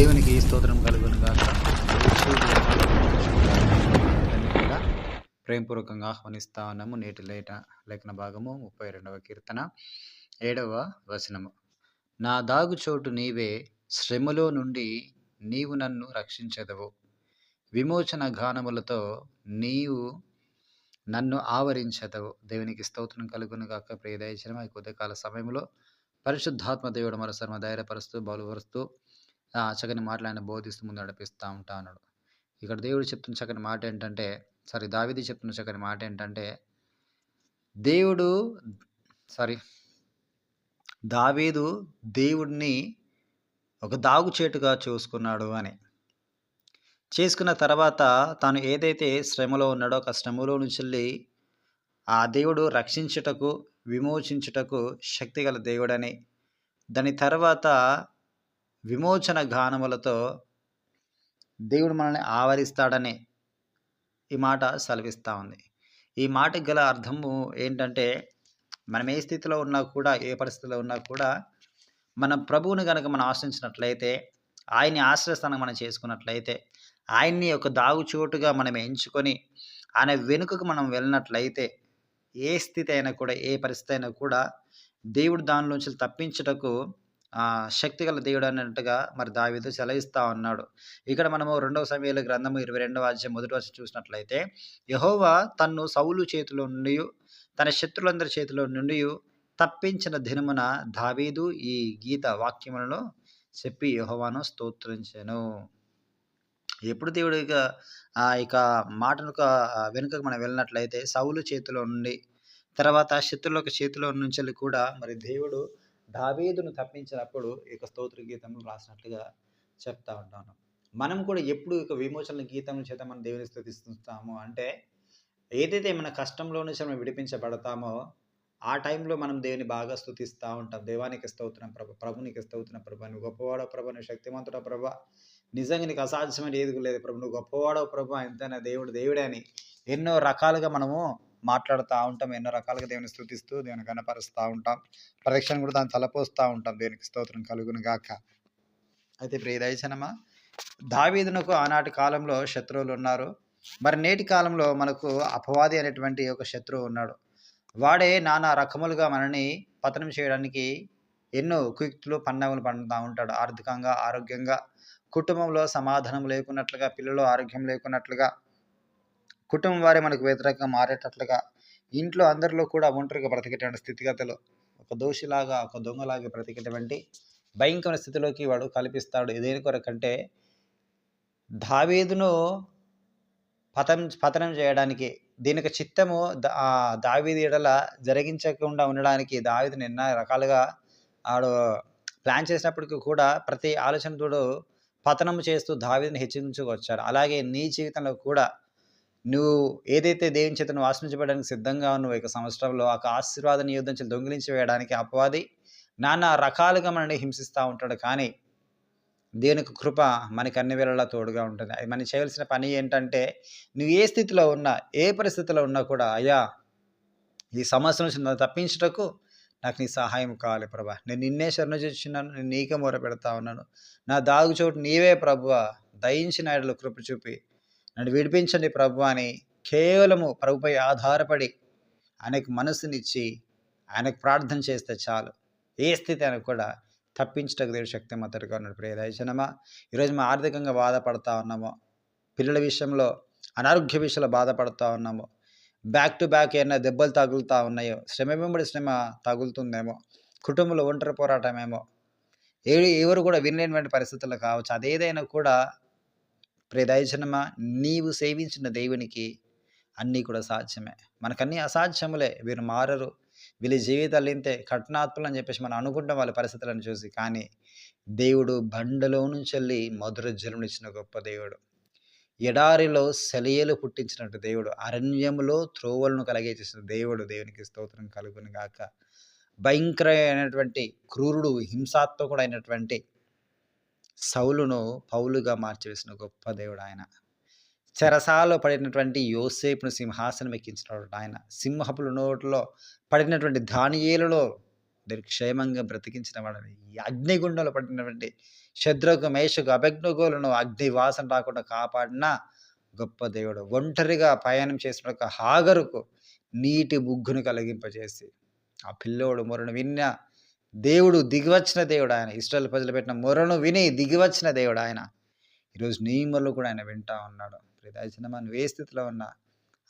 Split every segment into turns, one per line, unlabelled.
దేవునికి స్తోత్రం కలుగును గాక. కూడా ప్రేమపూర్వకంగా ఆహ్వానిస్తా ఉన్నాము నేటి లేట లేఖన భాగము ముప్పై రెండవ కీర్తన ఏడవ వచనము. నా దాగు చోటు నీవే శ్రమలో నుండి నీవు నన్ను రక్షించదవు. విమోచన గానములతో నీవు నన్ను ఆవరించదవు. దేవునికి స్తోత్రం కలుగును గాక. ప్రియదయచనం ఈ కొద్దికాల సమయంలో పరిశుద్ధాత్మ దేవుడు మరోసారి మా ధైర్యపరుస్తూ బలుపరుస్తూ చక్కని మాటలు ఆయన బోధిస్తూ ముందు నడిపిస్తూ ఉంటా అన్నాడు. ఇక్కడ దేవుడు చెప్తున్న చక్కని మాట ఏంటంటే సారీ దావిది చెప్తున్న చక్కని మాట ఏంటంటే దేవుడు సారీ దావీదు దేవుడిని ఒక దాగుచేటుగా చూసుకున్నాడు అని. చేసుకున్న తర్వాత తాను ఏదైతే శ్రమలో ఉన్నాడో ఒక శ్రమలో నుంచి ఆ దేవుడు రక్షించుటకు విమోచించుటకు శక్తిగల దేవుడని. దాని తర్వాత విమోచన గానములతో దేవుడు మనల్ని ఆవరిస్తాడని ఈ మాట సెలవిస్తూ ఉంది. ఈ మాటకి గల అర్థము ఏంటంటే మనం ఏ స్థితిలో ఉన్నా కూడా ఏ పరిస్థితిలో ఉన్నా కూడా మన ప్రభువుని కనుక మనం ఆశ్రయించినట్లయితే ఆయన్ని ఆశ్రయస్థానం మనం చేసుకున్నట్లయితే ఆయన్ని ఒక దాగుచోటుగా మనం ఎంచుకొని ఆయన వెనుకకు మనం వెళ్ళినట్లయితే ఏ స్థితి అయినా కూడా ఏ పరిస్థితి అయినా కూడా దేవుడు దానిలోంచి తప్పించుటకు శక్తి గల దేవుడు అన్నట్టుగా మరి దావిదు సెలవిస్తా ఉన్నాడు. ఇక్కడ మనము రెండవ సమయాల గ్రంథము ఇరవై రెండవ అధ్యాయం మొదటి వర్షం చూసినట్లయితే యహోవా తన్ను సౌలు చేతిలో నుండి తన శత్రులందరి చేతిలో నుండి తప్పించిన దినమున దావీదు ఈ గీత వాక్యములను చెప్పి యహోవాను స్తోత్రించాను. ఎప్పుడు దేవుడు ఇక ఆ ఇక మాటను వెనుకకు మనం వెళ్ళినట్లయితే సౌలు చేతిలో నుండి తర్వాత శత్రుల చేతిలో నుంచి కూడా మరి దేవుడు దావేదును తప్పించినప్పుడు ఇక స్తోత్ర గీతంలో రాసినట్లుగా చెప్తా ఉంటాను. మనం కూడా ఎప్పుడు ఇక విమోచన గీతం చేత మనం దేవుని స్థుతిస్తుంటాము అంటే ఏదైతే మన కష్టంలో నుంచి మనం విడిపించబడతామో ఆ టైంలో మనం దేవుని బాగా స్థుతిస్తూ ఉంటాం. దేవానికి స్తవుతున్నాం ప్రభ ప్రభునికి స్తవుతున్న ప్రభ నువ్వు గొప్పవాడో ప్రభ నువ్వు శక్తివంతుడ ప్రభ. నిజంగా నీకు అసాధ్యమైన ఏది లేదు ప్రభు. నువ్వు గొప్పవాడో ప్రభ. ఎంతైనా దేవుడు దేవుడే అని ఎన్నో రకాలుగా మనము మాట్లాడుతూ ఉంటాం ఎన్నో రకాలుగా దేవుని స్థుతిస్తూ దేవుని కనపరుస్తూ ఉంటాం. ప్రదక్షిణ కూడా దాన్ని తలపోస్తూ ఉంటాం. దేవునికి స్తోత్రం కలుగును గాక అయితే ప్రియదయచనమా దావీదునకు ఆనాటి కాలంలో శత్రువులు ఉన్నారు. మరి నేటి కాలంలో మనకు అపవాది అనేటువంటి ఒక శత్రువు ఉన్నాడు. వాడే నానా రకములుగా మనని పతనం చేయడానికి ఎన్నో కుయుక్తులు పన్నములు పండుతూ ఉంటాడు. ఆర్థికంగా ఆరోగ్యంగా కుటుంబంలో సమాధానం లేకున్నట్లుగా పిల్లలు ఆరోగ్యం లేకున్నట్లుగా కుటుంబం వారే మనకు వ్యతిరేకంగా మారేటట్లుగా ఇంట్లో అందరిలో కూడా ఒంటరిగా బ్రతికేటువంటి స్థితిగతులు ఒక దోషిలాగా ఒక దొంగలాగా బ్రతికేటువంటి భయంకర స్థితిలోకి వాడు కల్పిస్తాడు. దేని కొరకంటే దావీదును పతం పతనం చేయడానికి దీనికి చిత్తము దావీది ఎడల జరిగించకుండా ఉండడానికి దావీదుని ఎన్నో రకాలుగా ఆడు ప్లాన్ చేసినప్పటికీ కూడా ప్రతి ఆలోచనతోడు పతనం చేస్తూ దావీదిని హెచ్చించుకొచ్చాడు అలాగే నీ జీవితంలో కూడా నువ్వు ఏదైతే దేవుని చేత నువ్వు ఆశ్రయించబడడానికి సిద్ధంగా ఉన్నావు ఇక సంవత్సరంలో ఆ ఆశీర్వాద నీ యుద్ధం దొంగిలించి వేయడానికి అపవాది నానా రకాలుగా మనల్ని హింసిస్తూ ఉంటాడు. కానీ దేవునికి కృప మనకి అన్ని వేళలా తోడుగా ఉంటుంది. అది మనం చేయవలసిన పని ఏంటంటే నువ్వు ఏ స్థితిలో ఉన్నా ఏ పరిస్థితిలో ఉన్నా కూడా అయ్యా ఈ సమస్య నుంచి తప్పించుటకు నాకు నీ సహాయం కావాలి ప్రభా. నేను నిన్నే శరణ చేస్తున్నాను నేను నీకే మొర పెడతా ఉన్నాను. నా దాగు చోటు నీవే ప్రభువ. దయించిన ఎడలు కృప చూపి నన్ను విడిపించండి ప్రభు అని కేవలము ప్రభుపై ఆధారపడి ఆయనకు మనసునిచ్చి ఆయనకు ప్రార్థన చేస్తే చాలు. ఏ స్థితి అయినా కూడా తప్పించటకు దేవుడు శక్తి మొదటిగా ఉన్నాడు ప్రియ దయచనమా ఈరోజు మేము ఆర్థికంగా బాధపడతా ఉన్నాము. పిల్లల విషయంలో అనారోగ్య విషయంలో బాధపడుతూ ఉన్నాము. బ్యాక్ టు బ్యాక్ ఏమైనా దెబ్బలు తగులుతూ ఉన్నాయో శ్రమ వెంబడి శ్రమ తగులుతుందేమో కుటుంబంలో ఒంటరి పోరాటమేమో ఏ ఎవరు కూడా వినలేనివంటి పరిస్థితులు కావచ్చు. అదేదైనా కూడా ప్రియదయచనమా నీవు సేవించిన దేవునికి అన్నీ కూడా సాధ్యమే. మనకన్నీ అసాధ్యములే. వీరు మారరు. వీళ్ళ జీవితాలు ఇంతే కఠినాత్మలు అని చెప్పేసి మనం అనుకుంటాం వాళ్ళ పరిస్థితులను చూసి. కానీ దేవుడు బండలో నుంచి వెళ్ళి మధుర జన్మనిచ్చిన గొప్ప దేవుడు. ఎడారిలో సెలయలు పుట్టించినట్టు దేవుడు. అరణ్యంలో త్రోవలను కలిగే చేసిన దేవుడు దేవునికి స్తోత్రం కలుగును గాక భయంకరమైనటువంటి క్రూరుడు హింసాత్మకుడు అయినటువంటి సౌలును పౌలుగా మార్చివేసిన గొప్ప దేవుడు ఆయన చెరసాలో పడినటువంటి యోసేపును సింహాసనం ఎక్కించినటువంటి ఆయన సింహపుల నోట్లో పడినటువంటి ధాన్యేలలో క్షేమంగా బ్రతికించిన వాడని ఈ అగ్నిగుండంలో పడినటువంటి శత్రుకు మేషకు అభిజ్ఞగోలను అగ్ని వాసన రాకుండా కాపాడిన గొప్ప దేవుడు. ఒంటరిగా ప్రయాణం చేసిన ఒక హాగరుకు నీటి బుగ్గును కలిగింపజేసి ఆ పిల్లోడు మొరను విన్న దేవుడు దిగివచ్చిన దేవుడు ఆయన. ఇస్రాయల్ ప్రజలు పెట్టిన మొరను విని దిగివచ్చిన దేవుడు ఆయన. ఈరోజు నీ మొరలు కూడా ఆయన వింటా ఉన్నాడు. దయచిన మనం ఏ స్థితిలో ఉన్నా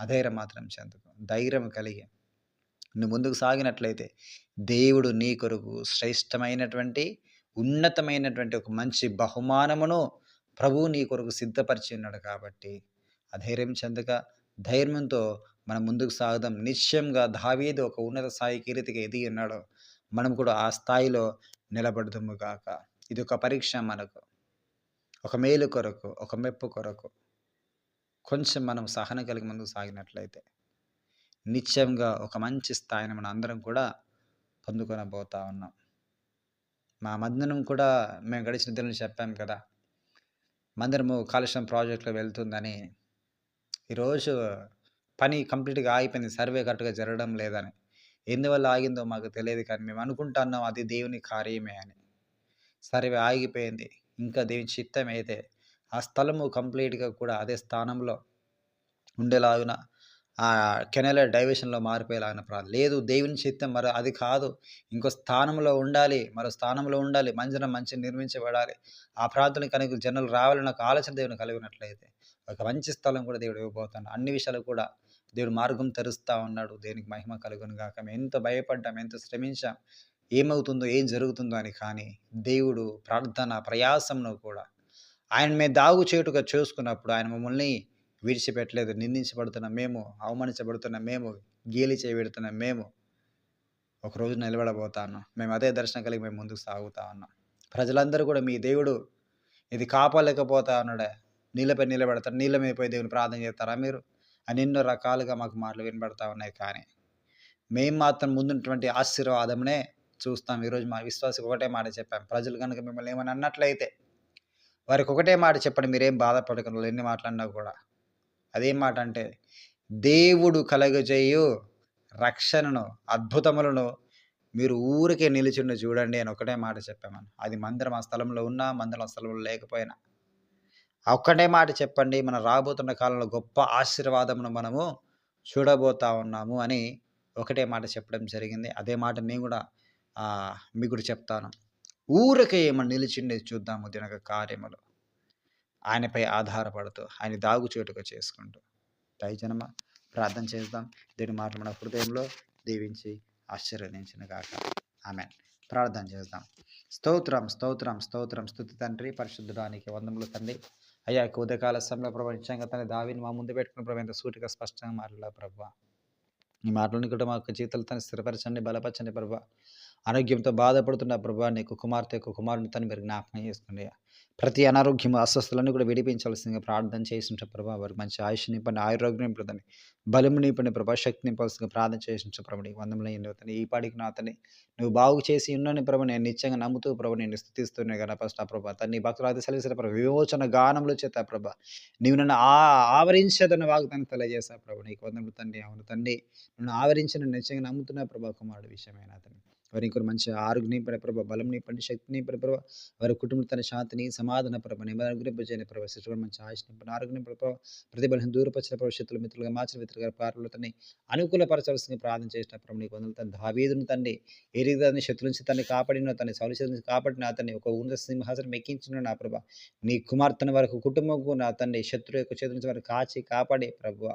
అధైర్యం మాత్రం చెందుకు. ధైర్యం కలిగి నువ్వు ముందుకు సాగినట్లయితే దేవుడు నీ కొరకు శ్రేష్టమైనటువంటి ఉన్నతమైనటువంటి ఒక మంచి బహుమానమును ప్రభువు నీ కొరకు సిద్ధపరిచి ఉన్నాడు కాబట్టి అధైర్యం చెందక ధైర్యంతో మనం ముందుకు సాగుదాం. నిశ్చయంగా దావీదు ఒక ఉన్నత స్థాయి కీర్తికి ఎదిగి ఉన్నాడు మనం కూడా ఆ స్థాయిలో నిలబడదుము గాక. ఇది ఒక పరీక్ష మనకు. ఒక మేలు కొరకు ఒక మెప్పు కొరకు కొంచెం మనం సహనం కలిగి ముందుకు సాగినట్లయితే నిత్యంగా ఒక మంచి స్థాయిని మనం అందరం కూడా పొందుకొనబోతా ఉన్నాం. మా మందిరం కూడా మేము గడిచిన దినం చెప్పాం కదా. మందిరము కాలుష్యం ప్రాజెక్టులో వెళ్తుందని. ఈరోజు పని కంప్లీట్గా ఆగిపోయింది. సర్వే కరెక్ట్గా జరగడం లేదని. ఎందువల్ల ఆగిందో మాకు తెలియదు కానీ మేము అనుకుంటున్నాం అది దేవుని కార్యమే అని. సరే ఆగిపోయింది. ఇంకా దేవుని చిత్తం అయితే ఆ స్థలము కంప్లీట్గా కూడా అదే స్థానంలో ఉండేలాగున ఆ కెనల డైవర్షన్లో మారిపోయేలాగిన ప్రార్థన లేదు దేవుని చిత్తం మరి అది కాదు. ఇంకో స్థానంలో ఉండాలి మరో స్థానంలో ఉండాలి మంచిగా మంచి నిర్మించబడాలి. ఆ ప్రార్థన కనుక జనులు రావాలని ఒక ఆలోచన దేవుని కలిగినట్లయితే ఒక మంచి స్థలం కూడా దేవుడు ఇవ్వబోతున్నాడు. అన్ని విషయాలు కూడా దేవుడు మార్గం తెరుస్తూ ఉన్నాడు. దేనికి మహిమ కలుగును గాక. మేము ఎంత భయపడ్డాం ఎంత శ్రమించాం ఏమవుతుందో ఏం జరుగుతుందో అని కానీ దేవుడు ప్రార్థన ప్రయాసంలో కూడా ఆయన మీద దాగు చేటుగా చూసుకున్నప్పుడు ఆయన మమ్మల్ని విడిచిపెట్టలేదు నిందించబడుతున్న మేము అవమానించబడుతున్న మేము గేలి చేయబెడుతున్న మేము. ఒకరోజు నిలబడబోతాను మేము అదే దర్శనం కలిగి మేము ముందుకు సాగుతా ఉన్నాం. ప్రజలందరూ కూడా మీ దేవుడు ఇది కాపాడలేకపోతా ఉన్నాడే. నీళ్ళపై నిలబడతారు. నీళ్ళ మీద పోయి దేవుని ప్రార్థన చేస్తారా మీరు? అని ఎన్నో రకాలుగా మాకు మాటలు వినబడతా ఉన్నాయి కానీ మేము మాత్రం ముందున్నటువంటి ఆశీర్వాదంనే చూస్తాం. ఈరోజు మా విశ్వాసకు ఒకటే మాట చెప్పాం. ప్రజలు కనుక మిమ్మల్ని ఏమని అన్నట్లయితే వారికి ఒకటే మాట చెప్పండి. మీరేం బాధపడకుండా. ఎన్ని మాట్లాడినా కూడా. అదేం మాట అంటే దేవుడు కలగజేయు రక్షణను అద్భుతములను మీరు ఊరికే నిలిచిండు చూడండి అని ఒకటే మాట చెప్పామని. అది మందిరం ఆ స్థలంలో ఉన్నా మందిరం ఆ స్థలంలో లేకపోయినా ఒక్కటే మాట చెప్పండి మన రాబోతున్న కాలంలో గొప్ప ఆశీర్వాదమును మనము చూడబోతా ఉన్నాము అని ఒకటే మాట చెప్పడం జరిగింది. అదే మాట నేను కూడా మీకు కూడా చెప్తాను. ఊరికే ఏమన్నా నిలిచిండి చూద్దాము దినక కార్యములు. ఆయనపై ఆధారపడుతూ ఆయన దాగుచోటుగా చేసుకుంటూ. దయజనమ ప్రార్థన చేద్దాం. దీని మాట మన హృదయంలో దీవించి ఆశీర్వదించిన కాక ఆమె ప్రార్థన చేద్దాం. స్తోత్రం స్తోత్రం స్తోత్రం. స్థుతి తండ్రి పరిశుద్ధడానికి వందములు తండ్రి. అయ్యా ఉదయకాల సమయంలో ప్రభావ నిశ్చయంగా తన దావిని మా ముందు పెట్టుకున్న ప్రభావ ఎంత సూటిగా స్పష్టంగా మాట్లాడాలి ప్రభా. ఈ మాటలను కూడా మా యొక్క జీవితాలు తను స్థిరపరచండి బలపరచండి ప్రభావ ఆరోగ్యంతో బాధపడుతున్న ప్రభావ నీకు కుమార్తె కుమారుని తను మీరు జ్ఞాపకం చేసుకోండి ప్రతి అనారోగ్యం అస్వస్థలను కూడా విడిపించాల్సిందిగా ప్రార్థన చేసింటే ప్రభా వారికి మంచి ఆయుష్ నింపండి ఆయురోగ్యం నింపండి బలము నింపండి ప్రభా శక్తి నింపాల్సిందిగా ప్రార్థన చేసింటే ప్రభు నీకు వందములు అతని ఈ పాడికి నా అతని నువ్వు బాగు చేసి ఉన్నాను ప్రభు నేను నిత్యంగా నమ్ముతూ ప్రభు నేను స్థుతిస్తున్నాయి కదా ఫస్ట్ ఆ ప్రభా తన్ని భక్తులు సెలవుసిన ప్రభు విమోచన గానంలో చేత ప్రభా నీవు నన్ను ఆ ఆవరించదని వాగ్దాన్ని తెలియజేశా ప్రభు నీకు వందములు తండ్రి అవును తండ్రి నన్ను ఆవరించిన నిత్యంగా నమ్ముతున్నా ప్రభా కుమారుడు విషయమైన అతని. వారి ఇంకొక మంచి ఆరోగ్యం నింపడే ప్రభావ బలం నింపండి శక్తి నింపడే ప్రభావ వారి కుటుంబం తన శాంతిని సమాధాన ప్రభ నిమ్మల గురింపజేయని ప్రభావ శిశువు మంచి ఆశ నింపండి ఆరోగ్యం నింపడే ప్రభావ ప్రతిబలం దూరపరిచిన భవిష్యత్తులు మిత్రులుగా మార్చిన మిత్రులుగా పాటలు తన్ని అనుకూలపరచాల్సింది ప్రార్థన చేసిన ప్రభు నీకు వందలు తన దావీదును తండ్రి ఏ రీతి శత్రు నుంచి తన్ని కాపాడిన తన సౌలశ నుంచి కాపాడిన అతన్ని ఒక ఉన్నత సింహాసనం ఎక్కించిన నా ప్రభ నీ కుమార్తెను వరకు కుటుంబంకు నా తండ్రి శత్రు యొక్క చేతుల నుంచి వారు కాచి కాపాడే ప్రభు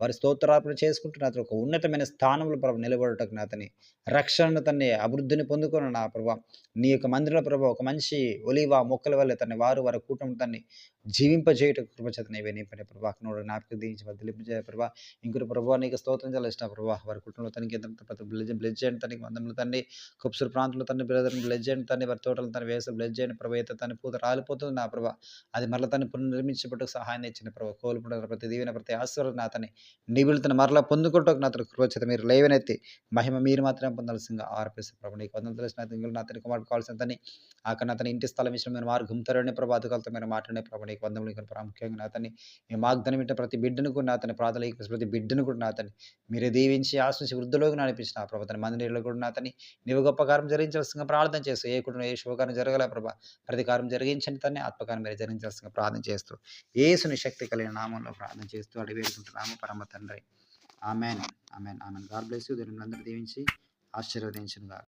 వారి స్తోత్రార్పణ చేసుకుంటున్న అతను ఒక ఉన్నతమైన స్థానంలో ప్రభు నిలబడటకు నా అతని రక్షణను తన్ని అభివృద్ధిని పొందుకున్న నా ప్రభా. నీ యొక్క మందిరంలో ప్రభావ ఒక మంచి ఒలివ మొక్కల వల్ల తన వారు వారి కూటమి తన్ని జీవింపజేయట కృపచేత నీవే నింపడే ప్రభా. నోడు జ్ఞాపకం దించి వర్ధలింపజేయ ప్రభా. ఇంకొక ప్రభావ నీకు స్తోత్రం చాలా ఇష్టం ప్రభా. వారి కుటుంబంలో తనకి ప్రతి బ్లెజ్ బ్లెజ్ చేయండి తనకి మందంలో తండ్రి కుప్సూరు ప్రాంతంలో తన బ్రదర్ని బ్లెజ్ చేయండి తన్ని వారి తోటలు తన వేస బ్లెజ్ చేయండి ప్రభా. అయితే తన పూత రాలిపోతుంది నా ప్రభా. అది మరల తను పునర్నిర్మించబట్టుకు సహాయం ఇచ్చిన ప్రభావ కోల్పున ప్రతి దీవెన ప్రతి ఆశీర్వాదం నా తని నిబులు తన మరలా పొందుకుంటూ నా తన కృపచేత మీరు లేవనెత్తి మహిమ మీరు మాత్రమే పొందాల్సిందిగా ఆర్పిస్తూ చేస్తే ప్రభు నీకు వందలు తెలిసిన నా అతని కుమారుడు కావాల్సిన అక్కడ అతని ఇంటి స్థలం విషయం మీరు మార్గం తరని ప్రభు మీరు మాట్లాడే ప్రభు నీకు వందలు నీకు ప్రాముఖ్యంగా నా అతన్ని మీ వాగ్దానం వింటే ప్రతి బిడ్డను కూడా నా అతని ప్రార్థన ప్రతి బిడ్డను కూడా నా అతని మీరు దీవించి ఆశించి వృద్ధిలోకి నడిపించిన ఆ ప్రభు తన మందిరంలో కూడా నా అతని నీవు గొప్ప కార్యం జరిగించాల్సిందిగా ప్రార్థన చేస్తూ ఏ కుటుంబం ఏ శుభకారం జరగల ప్రభా ప్రతి కార్యం జరిగించండి తన్ని ఆత్మకారం మీరు జరిగించాల్సిందిగా ప్రార్థన చేస్తూ ఏసుని శక్తి కలిగిన నామంలో ప్రార్థన చేస్తూ అడిగి వేడుకుంటున్నాము పరమ తండ్రి. Amen. Amen. Amen. God bless you. దీని అందరూ దీవించి ఆశీర్వదించిన గాక